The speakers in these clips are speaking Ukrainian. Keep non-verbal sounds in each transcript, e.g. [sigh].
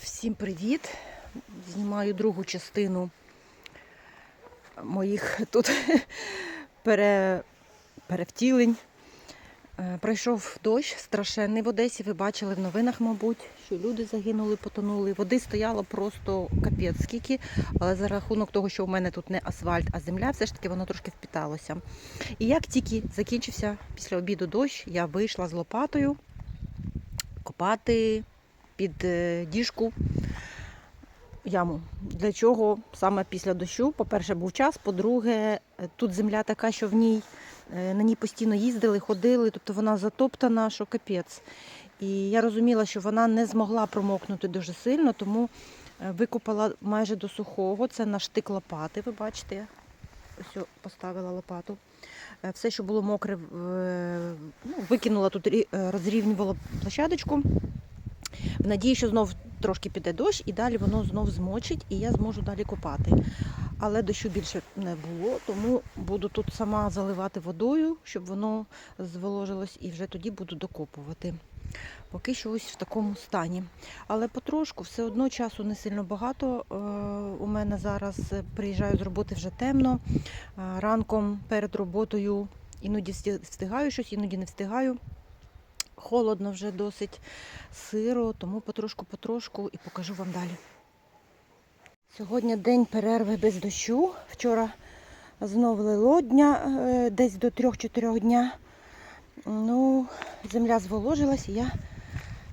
Всім привіт! Знімаю другу частину моїх тут [laughs] пере... перевтілень. Е, Пройшов дощ страшенний в Одесі. Ви бачили в новинах, мабуть, що люди загинули, потонули. Води стояло просто капець скільки, але за рахунок того, що у мене тут не асфальт, а земля, все ж таки воно трошки впіталося. І як тільки закінчився після обіду дощ, я вийшла з лопатою копати під е, діжку яму. Для чого саме після дощу? По-перше, був час, по-друге, е, тут земля така, що в ній е, на ній постійно їздили, ходили, тобто вона затоптана, що капець. І я розуміла, що вона не змогла промокнути дуже сильно, тому викопала майже до сухого. Це на штик лопати, ви бачите. Ось поставила лопату. Все, що було мокре, ну, викинула тут, розрівнювала площадочку. В надії, що знов трошки піде дощ, і далі воно знов змочить, і я зможу далі копати. Але дощу більше не було, тому буду тут сама заливати водою, щоб воно зволожилось, і вже тоді буду докопувати. Поки що ось в такому стані. Але потрошку все одно часу не сильно багато. Е, У мене зараз е, приїжджаю з роботи вже темно. Е, Ранком перед роботою іноді встигаю щось, іноді не встигаю. Холодно вже досить сиро, тому потрошку-потрошку і покажу вам далі. Сьогодні день перерви без дощу. Вчора знов лило дня, е, десь до 3-4 дня. Ну, земля зволожилась, і я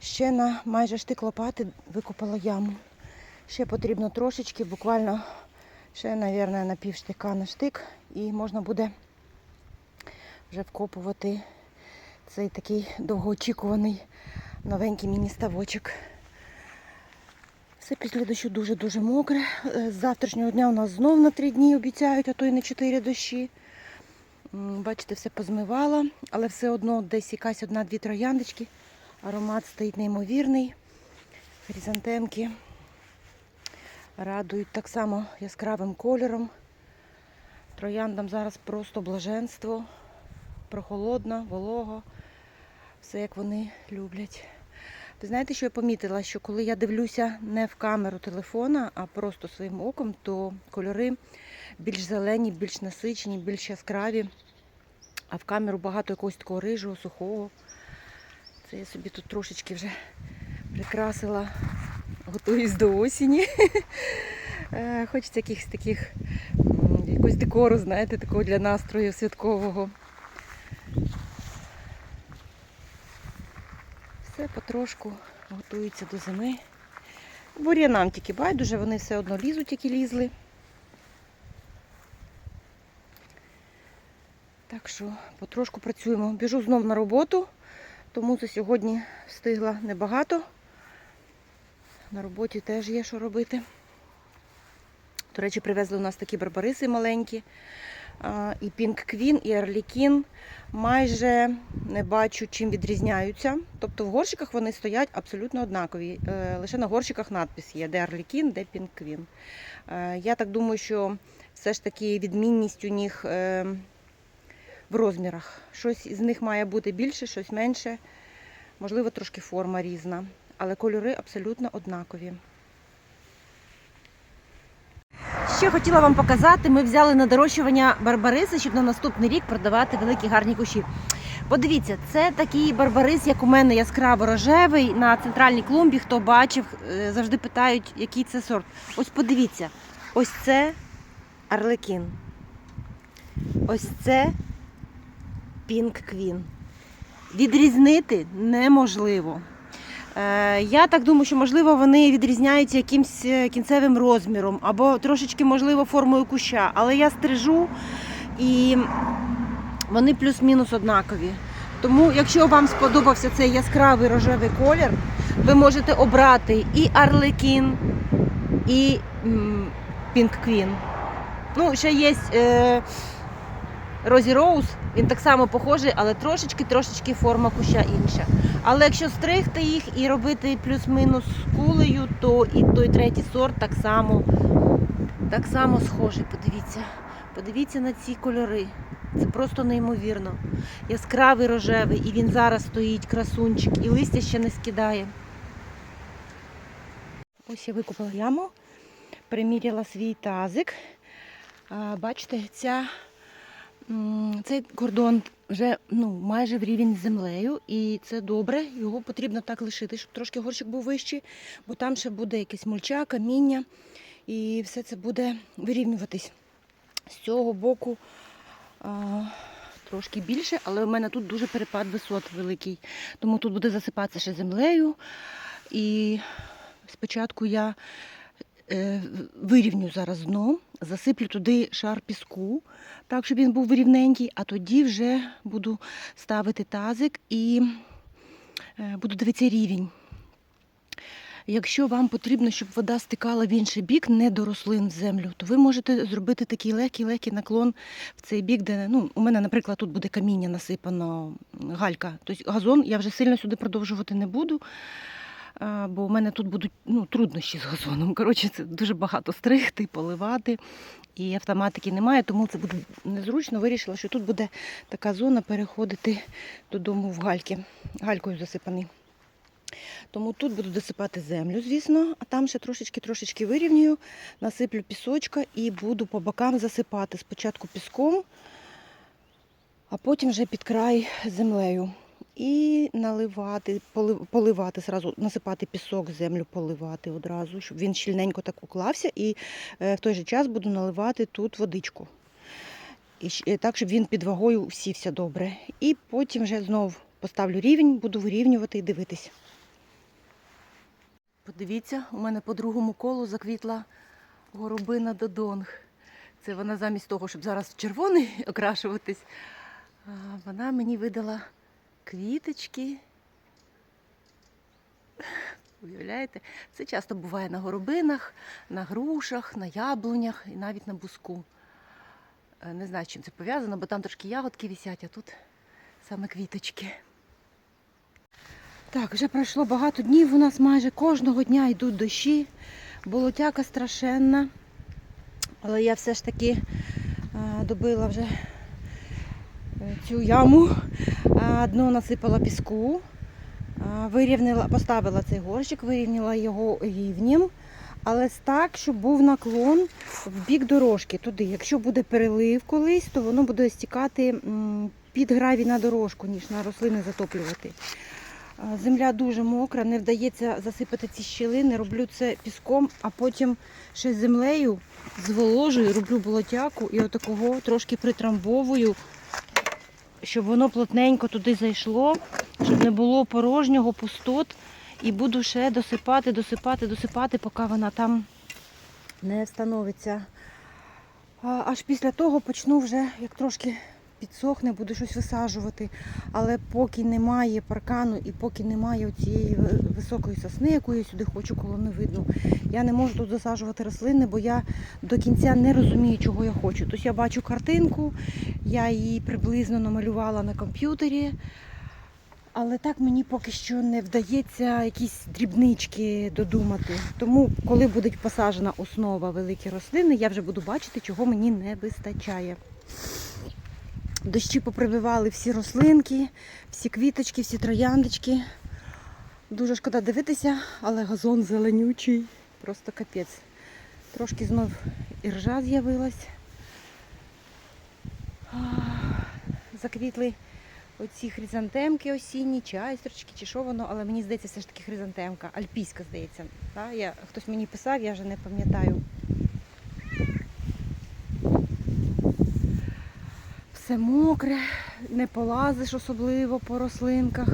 ще на майже штик лопати викопала яму. Ще потрібно трошечки, буквально ще, мабуть, на пів штика на штик, і можна буде вже вкопувати цей такий довгоочікуваний новенький міні-ставочок. Все після дощу дуже-дуже мокре. Е, З завтрашнього дня у нас знов на три дні обіцяють, а то й на чотири дощі. Бачите, все позмивала, але все одно десь якась одна-дві трояндочки. Аромат стоїть неймовірний. Хризантемки радують так само яскравим кольором. Трояндам зараз просто блаженство, прохолодно, волого, все як вони люблять. Ви знаєте, що я помітила, що коли я дивлюся не в камеру телефона, а просто своїм оком, то кольори більш зелені, більш насичені, більш яскраві. А в камеру багато якогось такого рижого, сухого. Це я собі тут трошечки вже прикрасила, готуюсь до осені. [laughs] Е, Хочеться якихось таких якогось декору, знаєте, такого для настрою святкового. Все потрошку готується до зими. Бур'янам тільки байдуже, вони все одно лізуть, які лізли. Так що потрошку працюємо. Біжу знов на роботу, тому за сьогодні встигла небагато. На роботі теж є що робити. До речі, привезли у нас такі барбариси маленькі. І Pink Queen, і Арлікін майже не бачу, чим відрізняються. Тобто в горщиках вони стоять абсолютно однакові. Е, Лише на горщиках надпис є, де Арлікін, де Pink Queen. Е, Я так думаю, що все ж таки відмінність у них е, в розмірах. Щось із них має бути більше, щось менше. Можливо, трошки форма різна, але кольори абсолютно однакові. Ще хотіла вам показати, ми взяли на дорощування барбариси, щоб на наступний рік продавати великі гарні кущі. Подивіться, це такий барбарис, як у мене яскраво рожевий на центральній клумбі. Хто бачив, е, завжди питають, який це сорт. Ось подивіться, ось це арлекін. Ось це Pink Queen. Відрізнити неможливо. Е, Я так думаю, що можливо вони відрізняються якимсь е, кінцевим розміром або трошечки, можливо, формою куща. Але я стрижу і вони плюс-мінус однакові. Тому, якщо вам сподобався цей яскравий рожевий колір, ви можете обрати і Арлекін, і Pink Ну, ще є е, Розі Роуз, він так само похожий, але трошечки-трошечки форма куща інша. Але якщо стригти їх і робити плюс-мінус кулею, то і той третій сорт так само, так само схожий. Подивіться. Подивіться на ці кольори. Це просто неймовірно. Яскравий рожевий, і він зараз стоїть красунчик, і листя ще не скидає. Ось я викопала яму, приміряла свій тазик. Бачите, ця, цей кордон вже ну, майже в рівень з землею, і це добре. Його потрібно так лишити, щоб трошки горщик був вищий, бо там ще буде якесь мульча, каміння, і все це буде вирівнюватись. З цього боку а, трошки більше, але у мене тут дуже перепад висот великий. Тому тут буде засипатися ще землею. І спочатку я вирівню зараз дно, засиплю туди шар піску, так, щоб він був рівненький, а тоді вже буду ставити тазик і е, буду дивитися рівень. Якщо вам потрібно, щоб вода стикала в інший бік, не до рослин в землю, то ви можете зробити такий легкий-легкий наклон в цей бік, де ну, у мене, наприклад, тут буде каміння насипано, галька. Тобто газон я вже сильно сюди продовжувати не буду, бо у мене тут будуть ну, труднощі з газоном. [laughs] Коротше, це дуже багато стригти, поливати. І автоматики немає, тому це буде незручно. Вирішила, що тут буде така зона переходити додому в гальки, галькою засипаний. Тому тут буду досипати землю, звісно, а там ще трошечки-трошечки вирівнюю, насиплю пісочка і буду по бокам засипати спочатку піском, а потім вже під край землею. І наливати, поливати зразу, насипати пісок, землю поливати одразу, щоб він щільненько так уклався. І е, в той же час буду наливати тут водичку. І е, так, щоб він під вагою всівся добре. І потім вже знову поставлю рівень, буду вирівнювати і дивитись. Подивіться, у мене по другому колу заквітла горобина додонг. Це вона замість того, щоб зараз в червоний [laughs] окрашуватись, вона мені видала квіточки. Уявляєте? Це часто буває на горобинах, на грушах, на яблунях і навіть на буску. Е, Не знаю, з чим це пов'язано, бо там трошки ягодки висять, а тут саме квіточки. Так, вже пройшло багато днів. У нас майже кожного дня йдуть дощі. Болотяка страшенна. Але я все ж таки добила вже е, цю яму. Дно насипала піску, вирівнила, поставила цей горщик, вирівняла його рівнем. Але так, щоб був наклон в бік дорожки туди. Якщо буде перелив колись, то воно буде стікати під гравій на дорожку, ніж на рослини затоплювати. Земля дуже мокра, не вдається засипати ці щілини. Роблю це піском, а потім ще землею зволожую, роблю болотяку і отакого трошки притрамбовую, щоб воно плотненько туди зайшло, щоб не було порожнього, пустот. І буду ще досипати, досипати, досипати, поки вона там не встановиться. Аж після того почну вже, як трошки підсохне, буду щось висаджувати. Але поки немає паркану і поки немає цієї високої сосни, яку я сюди хочу, коли не видно, я не можу тут засаджувати рослини, бо я до кінця не розумію, чого я хочу. Тобто я бачу картинку, я її приблизно намалювала на комп'ютері. Але так мені поки що не вдається якісь дрібнички додумати. Тому, коли буде посаджена основа великі рослини, я вже буду бачити, чого мені не вистачає. Дощі поприбивали всі рослинки, всі квіточки, всі трояндочки. Дуже шкода дивитися, але газон зеленючий, просто капець. Трошки знов іржа з'явилась. Заквітли оці хризантемки осінні, чи айстрочки, чи що воно, але мені здається, все ж таки хризантемка, альпійська, здається. Я, хтось мені писав, я вже не пам'ятаю. Все мокре, не полазиш особливо по рослинках.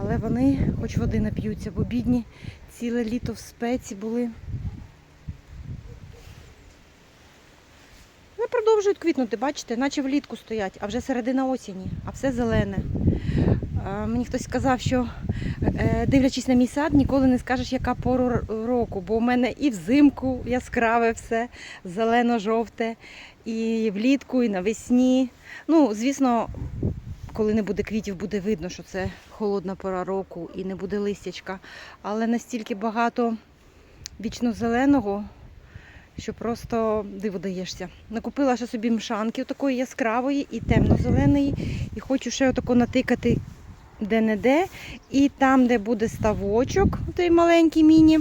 Але вони хоч води нап'ються, бо бідні ціле літо в спеці були. Вони продовжують квітнути, бачите, наче влітку стоять, а вже середина осені, а все зелене. Мені хтось сказав, що е, дивлячись на мій сад, ніколи не скажеш, яка пора року, бо у мене і взимку яскраве все, зелено-жовте, і влітку, і навесні. Ну, звісно, коли не буде квітів, буде видно, що це холодна пора року і не буде листячка. Але настільки багато вічно зеленого, що просто диво даєшся. Накупила ще собі мшанки такої яскравої і темно-зеленої. І хочу ще отако натикати де-не-де. І там, де буде ставочок, той маленький міні,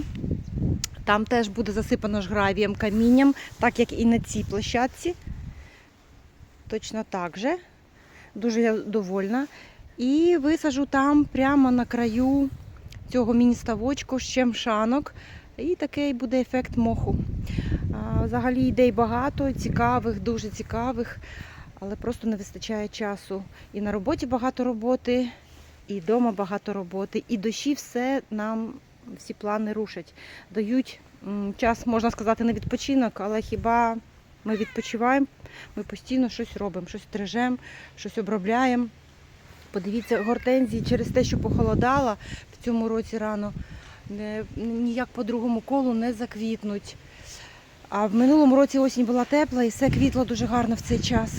там теж буде засипано ж гравієм камінням, так як і на цій площадці. Точно так же. Дуже я довольна. І висажу там прямо на краю цього міні-ставочку ще мшанок. І такий буде ефект моху. Взагалі ідей багато, цікавих, дуже цікавих, але просто не вистачає часу. І на роботі багато роботи, і вдома багато роботи, і дощі все нам всі плани рушать. Дають час, можна сказати, на відпочинок, але хіба ми відпочиваємо, ми постійно щось робимо, щось стрижемо, щось обробляємо. Подивіться, гортензії через те, що похолодало в цьому році рано, ніяк по другому колу не заквітнуть. А в минулому році осінь була тепла і все квітло дуже гарно в цей час.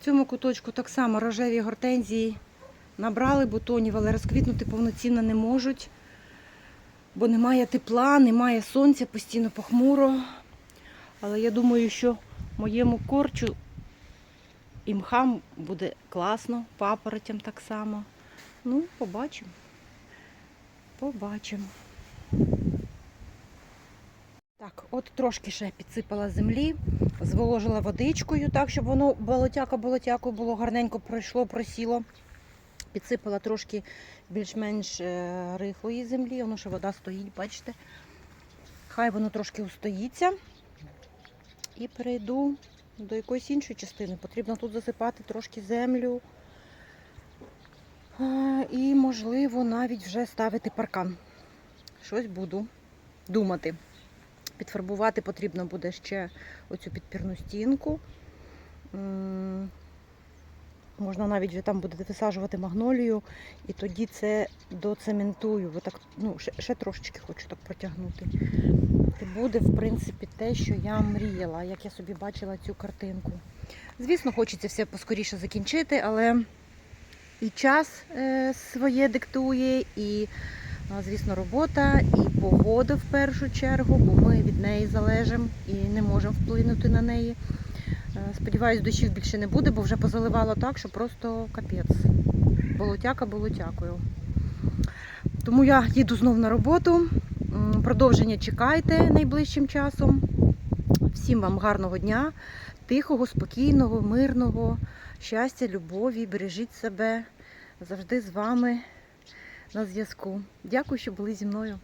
В цьому куточку так само рожеві гортензії набрали бутонів, але розквітнути повноцінно не можуть, бо немає тепла, немає сонця, постійно похмуро. Але я думаю, що моєму корчу і мхам буде класно, папоротям так само. Ну, побачимо. Побачимо. Так, от трошки ще підсипала землі, зволожила водичкою, так, щоб воно болотяка-болотяку було гарненько пройшло, просіло. Підсипала трошки більш-менш е, рихлої землі, воно ще вода стоїть, бачите. Хай воно трошки устоїться. І перейду до якоїсь іншої частини. Потрібно тут засипати трошки землю. І, можливо, навіть вже ставити паркан. Щось буду думати. Підфарбувати потрібно буде ще оцю підпірну стінку. Можна навіть вже там буде висаджувати магнолію, і тоді це доцементую. Бо так, ну, ще, ще трошечки хочу так протягнути. І буде, в принципі, те, що я мріяла, як я собі бачила цю картинку. Звісно, хочеться все поскоріше закінчити, але і час е, своє диктує, і, звісно, робота, і погода в першу чергу, бо ми від неї залежимо і не можемо вплинути на неї. Е, Сподіваюсь, дощів більше не буде, бо вже позаливало так, що просто капець. Болотяка болотякою. Тому я їду знов на роботу. Продовження чекайте найближчим часом. Всім вам гарного дня, тихого, спокійного, мирного, щастя, любові, бережіть себе. Завжди з вами на зв'язку. Дякую, що були зі мною.